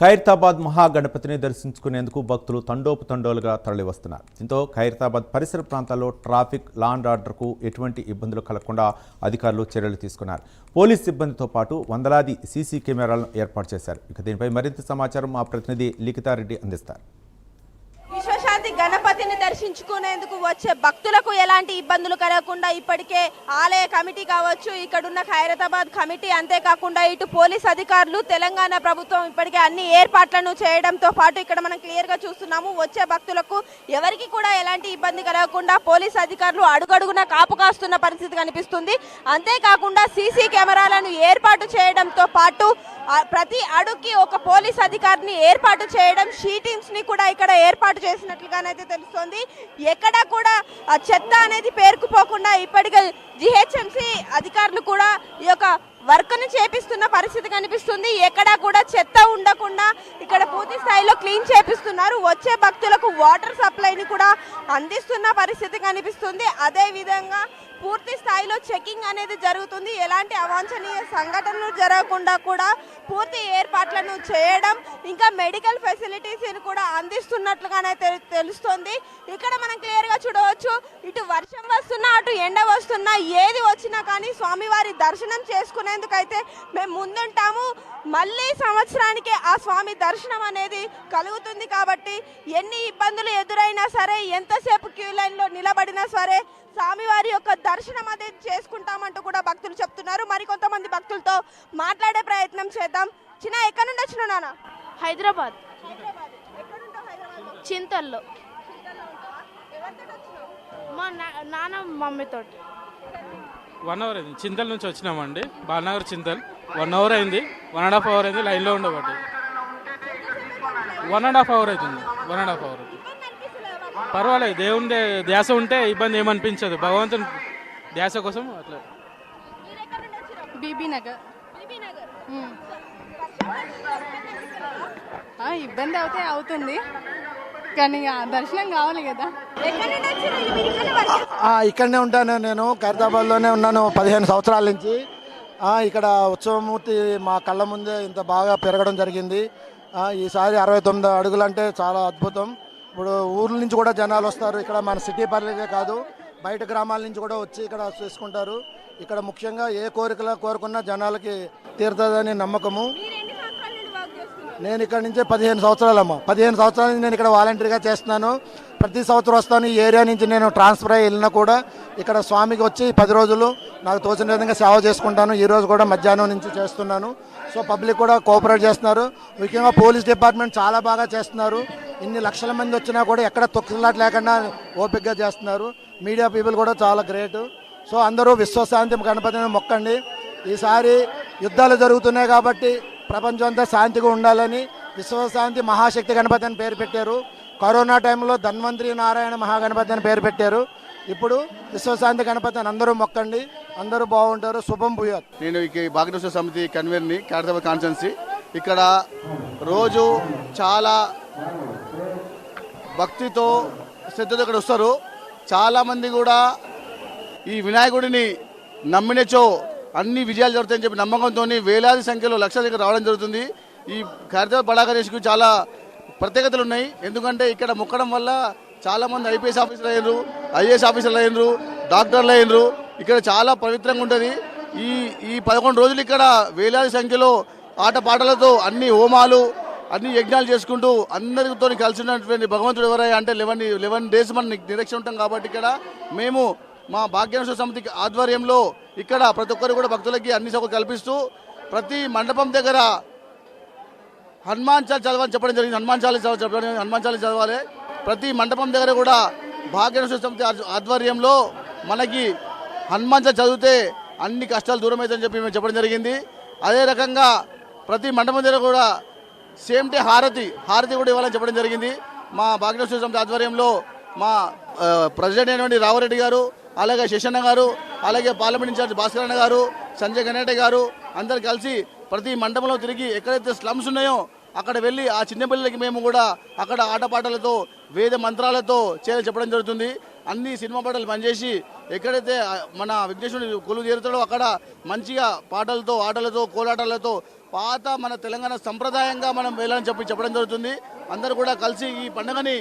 ఖైరతాబాద్ మహాగణపతిని దర్శించుకునేందుకు భక్తులు తండోపతండోలుగా తరలివస్తున్నారు. దీంతో ఖైరతాబాద్ పరిసర ప్రాంతాల్లో ట్రాఫిక్ లాండ్ ఆర్డర్కు ఎటువంటి ఇబ్బందులు కలగకుండా అధికారులు చర్యలు తీసుకున్నారు. పోలీస్ సిబ్బందితో పాటు వందలాది సీసీ కెమెరాలను ఏర్పాటు చేశారు. ఇక దీనిపై మరింత సమాచారం మా ప్రతినిధి లిఖితారెడ్డి అందిస్తారు. దర్శించుకునేందుకు వచ్చే భక్తులకు ఎలాంటి ఇబ్బందులు కలగకుండా ఇప్పటికే ఆలయ కమిటీ కావచ్చు ఇక్కడున్న ఖైరతాబాద్ కమిటీ అంతేకాకుండా ఇటు పోలీస్ అధికారులు తెలంగాణ ప్రభుత్వం ఇప్పటికే అన్ని ఏర్పాట్లను చేయడంతో పాటు ఇక్కడ మనం క్లియర్గా చూస్తున్నాము వచ్చే భక్తులకు ఎవరికి కూడా ఎలాంటి ఇబ్బంది కలగకుండా పోలీస్ అధికారులు అడుగడుగున కాపు కాస్తున్న పరిస్థితి కనిపిస్తుంది. అంతేకాకుండా సీసీ కెమెరాలను ఏర్పాటు చేయడంతో పాటు ప్రతి అడుగుకి ఒక పోలీస్ అధికారిని ఏర్పాటు చేయడం షీటింగ్స్ని కూడా ఇక్కడ ఏర్పాటు చేసినట్లుగానైతే తెలుస్తోంది. ఎక్కడ కూడా ఆ చెత్త అనేది పేరుకుపోకుండా ఇప్పటికే జిహెచ్ఎంసి అధికారులు కూడా ఈ యొక్క వర్క్ను చేపిస్తున్న పరిస్థితి కనిపిస్తుంది. ఎక్కడా కూడా చెత్త ఉండకుండా ఇక్కడ పూర్తి స్థాయిలో క్లీన్ చేపిస్తున్నారు. వచ్చే భక్తులకు వాటర్ సప్లైని కూడా అందిస్తున్న పరిస్థితి కనిపిస్తుంది. అదేవిధంగా పూర్తి స్థాయిలో చెకింగ్ అనేది జరుగుతుంది. ఎలాంటి అవాంఛనీయ సంఘటనలు జరగకుండా కూడా పూర్తి ఏర్పాట్లను చేయడం ఇంకా మెడికల్ ఫెసిలిటీస్ని కూడా అందిస్తున్నట్లుగానే తె తెలుస్తోంది. ఇక్కడ మనం క్లియర్గా చూడవచ్చు ఇటు వర్షం వస్తున్నా అటు ఎండ వస్తున్నా ఏది వచ్చినా కానీ స్వామివారి దర్శనం చేసుకునేందుకైతే మేము ముందుంటాము. మళ్ళీ సంవత్సరానికి ఆ స్వామి దర్శనం అనేది కలుగుతుంది కాబట్టి ఎన్ని ఇబ్బందులు ఎదురైనా సరే ఎంతసేపు క్యూ లైన్లో నిలబడినా సరే స్వామివారి యొక్క దర్శనం అనేది చేసుకుంటామంటూ కూడా భక్తులు చెప్తున్నారు. మరికొంతమంది భక్తులతో మాట్లాడే ప్రయత్నం చేద్దాం. చిన్న ఎక్కడి నుండి వచ్చిన నాన్న? హైదరాబాద్. చింతల్లో. మా నా- నాన్న మమ్మీతోటి. వన్ అవర్ అయింది. చింతల్ నుంచి వచ్చినామండి. బాలనగర్ చింతల్. వన్ అవర్ అయింది. వన్ అండ్ హాఫ్ అవర్ అయింది. లైన్లో ఉండబట్టి. వన్ అండ్ హాఫ్ అవర్ అవుతుంది. వన్ అండ్ హాఫ్ అవర్ అవుతుంది. పర్వాలేదు దేవుని ధ్యాస ఉంటే ఇబ్బంది ఏమనిపించదు. భగవంతుని ధ్యాస కోసం అట్లా. బీబీ నగర్. ఇబ్బంది అవుతే అవుతుంది. కానీ దర్శనం కావాలి కదా. ఇక్కడనే ఉంటాను నేను. ఖైరతాబాద్లోనే ఉన్నాను పదిహేను సంవత్సరాల నుంచి. ఆ, ఇక్కడ ఉత్సవమూర్తి మా కళ్ళ ముందే ఇంత బాగా పెరగడం జరిగింది. ఆ, ఈసారి అరవై తొమ్మిది అడుగులు అంటే చాలా అద్భుతం. ఇప్పుడు ఊర్ల నుంచి కూడా జనాలు వస్తారు. ఇక్కడ మన సిటీ పరిధికే కాదు బయట గ్రామాల నుంచి కూడా వచ్చి ఇక్కడ చేసుకుంటారు. ఇక్కడ ముఖ్యంగా ఏ కోరికలు కోరుకున్నా జనాలకి తీరుతుందని నమ్మకము. నేను ఇక్కడ నుంచే పదిహేను సంవత్సరాలమ్మా. పదిహేను సంవత్సరాల నుంచి నేను ఇక్కడ వాలంటీర్గా చేస్తున్నాను. ప్రతి సంవత్సరం వస్తాను. ఈ ఏరియా నుంచి నేను ట్రాన్స్ఫర్ అయ్యి వెళ్ళినా కూడా ఇక్కడ స్వామికి వచ్చి పది రోజులు నాకు తోచిన విధంగా సేవ చేసుకుంటాను. ఈ రోజు కూడా మధ్యాహ్నం నుంచి చేస్తున్నాను. సో పబ్లిక్ కూడా కోఆపరేట్ చేస్తున్నారు. ముఖ్యంగా పోలీస్ డిపార్ట్మెంట్ చాలా బాగా చేస్తున్నారు. ఇన్ని లక్షల మంది వచ్చినా కూడా ఎక్కడ తొక్కులాట లేకుండా ఓపిక్గా చేస్తున్నారు. మీడియా పీపుల్ కూడా చాలా గ్రేట్. సో అందరూ విశ్వశాంతి గణపతిని మొక్కండి. ఈసారి యుద్ధాలు జరుగుతున్నాయి కాబట్టి ప్రపంచం అంతా శాంతిగా ఉండాలని విశ్వశాంతి మహాశక్తి గణపతి అని పేరు పెట్టారు. కరోనా టైంలో ధన్వంతరి నారాయణ మహాగణపతి అని పేరు పెట్టారు. ఇప్పుడు విశ్వశాంతి గణపతి అని అందరూ మొక్కండి. అందరూ బాగుంటారు. శుభం భూయాత్. నేను ఈ భాగ్యశ్వర సమితి కన్వీనర్ని ఖైరతాబాద్ కాన్స్టెన్సీ. ఇక్కడ రోజు చాలా భక్తితో శ్రద్ధతో ఇక్కడ వస్తారు. చాలామంది కూడా ఈ వినాయకుడిని నమ్మినచో అన్ని విజయాలు జరుగుతాయని చెప్పి నమ్మకంతో వేలాది సంఖ్యలో లక్షల దగ్గర రావడం జరుగుతుంది. ఈ ఖైరతాబాద్ బడా గణేష్కు చాలా ప్రత్యేకతలు ఉన్నాయి. ఎందుకంటే ఇక్కడ మొక్కడం వల్ల చాలా మంది ఐపీఎస్ ఆఫీసర్లు అయినరు ఐఏఎస్ ఆఫీసర్లు అయినరు డాక్టర్లు అయినరు. ఇక్కడ చాలా పవిత్రంగా ఉంటుంది. ఈ ఈ పదకొండు రోజులు ఇక్కడ వేలాది సంఖ్యలో ఆటపాటలతో అన్ని హోమాలు అన్ని యజ్ఞాలు చేసుకుంటూ అందరితో కలిసి ఉన్నటువంటి భగవంతుడు ఎవరయ్యా అంటే లెవెన్ లెవెన్ డేస్ మనం నిరీక్ష ఉంటాం కాబట్టి ఇక్కడ మేము మా భాగ్యాంశ సమితి ఆధ్వర్యంలో ఇక్కడ ప్రతి ఒక్కరు కూడా భక్తులకి అన్ని సౌకర్యాలు కల్పిస్తూ ప్రతి మండపం దగ్గర హనుమాన్ చాలు చదవాలని చెప్పడం జరిగింది. హనుమాన్ చాలీస చదవ- చెప్పడం హనుమాన్ చాలీస చదవాలి. ప్రతి మండపం దగ్గర కూడా భాగ్యనగర సమితి ఆధ్వర్యంలో మనకి హనుమాన్ చాలీస చదివితే అన్ని కష్టాలు దూరం అవుతాయని చెప్పి మేము చెప్పడం జరిగింది. అదే రకంగా ప్రతి మండపం దగ్గర కూడా సేమ్ డే హారతి హారతి కూడా ఇవ్వాలని చెప్పడం జరిగింది. మా భాగ్యనగర సమితి ఆధ్వర్యంలో మా ప్రెసిడెంట్ అయినటువంటి రావరెడ్డి గారు అలాగే శశన్న గారు అలాగే పార్లమెంట్ ఇన్ఛార్జ్ భాస్కర్ గారు సంజయ్ గణేట గారు అందరు కలిసి ప్రతి మండపంలో తిరిగి ఎక్కడైతే స్లమ్స్ ఉన్నాయో అక్కడ వెళ్ళి ఆ చిన్నపిల్లలకి మేము కూడా అక్కడ ఆటపాటలతో వేద మంత్రాలతో చేయాలి చెప్పడం జరుగుతుంది. అన్ని సినిమా పాటలు పనిచేసి ఎక్కడైతే మన విఘ్నేశ్వరుడు కొలువు తీరుతాడో అక్కడ మంచిగా పాటలతో ఆటలతో కోలాటాలతో పాత మన తెలంగాణ సంప్రదాయంగా మనం వెళ్ళాలని చెప్పి చెప్పడం జరుగుతుంది. అందరూ కూడా కలిసి ఈ పండుగని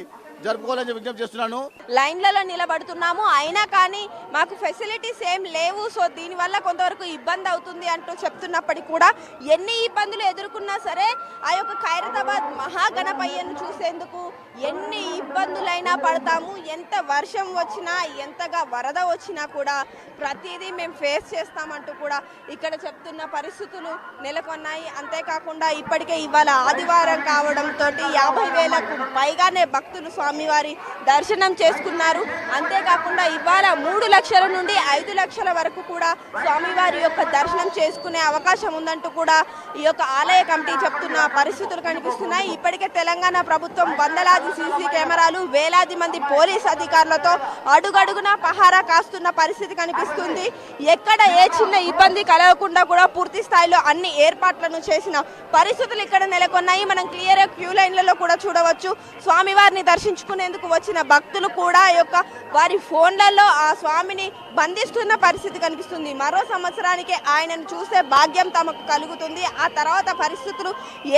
జరుపుకోవాలని విజ్ఞప్తి చేస్తున్నాను. లైన్లలో నిలబడుతున్నాము. అయినా కానీ మాకు ఫెసిలిటీస్ ఏం లేవు. సో దీనివల్ల కొంతవరకు ఇబ్బంది అవుతుంది అంటూ చెప్తున్నప్పటికీ కూడా ఎన్ని ఇబ్బందులు ఎదుర్కొన్నా సరే ఆ యొక్క ఖైరతాబాద్ మహాగణపయ్యను చూసేందుకు ఎన్ని ఇబ్బందులైనా పడతాము. ఎంత వర్షం వచ్చినా ఎంతగా వరద వచ్చినా కూడా ప్రతిదీ మేము ఫేస్ చేస్తామంటూ కూడా ఇక్కడ చెప్తున్న పరిస్థితులు నెలకొన్నాయి. అంతేకాకుండా ఇప్పటికే ఇవాళ ఆదివారం కావడంతో యాభై వేలకు పైగానే భక్తులు స్వామివారి దర్శనం చేసుకున్నారు. అంతేకాకుండా ఇవాళ మూడు లక్షల నుండి ఐదు లక్షల వరకు కూడా స్వామివారి యొక్క దర్శనం చేసుకునే అవకాశం ఉందంటూ కూడా ఈ యొక్క ఆలయ కమిటీ చెప్తున్న పరిస్థితులు కనిపిస్తున్నాయి. ఇప్పటికే తెలంగాణ ప్రభుత్వం వందలాది సీసీ కెమెరాలు వేలాది మంది పోలీస్ అధికారులతో అడుగడుగునా పహారా కాస్తున్న పరిస్థితి కనిపిస్తుంది. ఎక్కడ ఏ చిన్న ఇబ్బంది కలగకుండా కూడా పూర్తి స్థాయిలో అన్ని ఏర్పాట్లను చేసిన పరిస్థితులు ఇక్కడ నెలకొన్నాయి. మనం క్లియర్ క్యూ లైన్లలో కూడా చూడవచ్చు. స్వామివారిని దర్శించుకునేందుకు వచ్చిన భక్తులు కూడా యొక్క వారి ఫోన్లలో ఆ స్వామిని బంధిస్తున్న పరిస్థితి కనిపిస్తుంది. మరో సంవత్సరానికి ఆయనను చూసే భాగ్యం తమకు కలుగుతుంది. ఆ తర్వాత పరిస్థితులు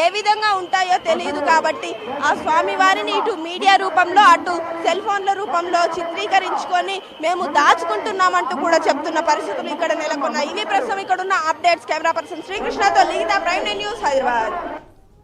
ఏ విధంగా ఉంటాయో తెలియదు కాబట్టి ఆ స్వామి వారిని ఇటు మీడియా రూపంలో అటు సెల్ ఫోన్ల రూపంలో చిత్రీకరించుకొని మేము దాచుకుంటున్నామంటూ కూడా చెప్తున్న పరిస్థితులు ఇక్కడ నెలకొన్నాయి. ఇవి ప్రస్తుతం ఇక్కడ ఉన్న అప్డేట్స్. కెమెరా పర్సన్ శ్రీకృష్ణతో లీతా ప్రైమ్ న్యూస్ హైదరాబాద్.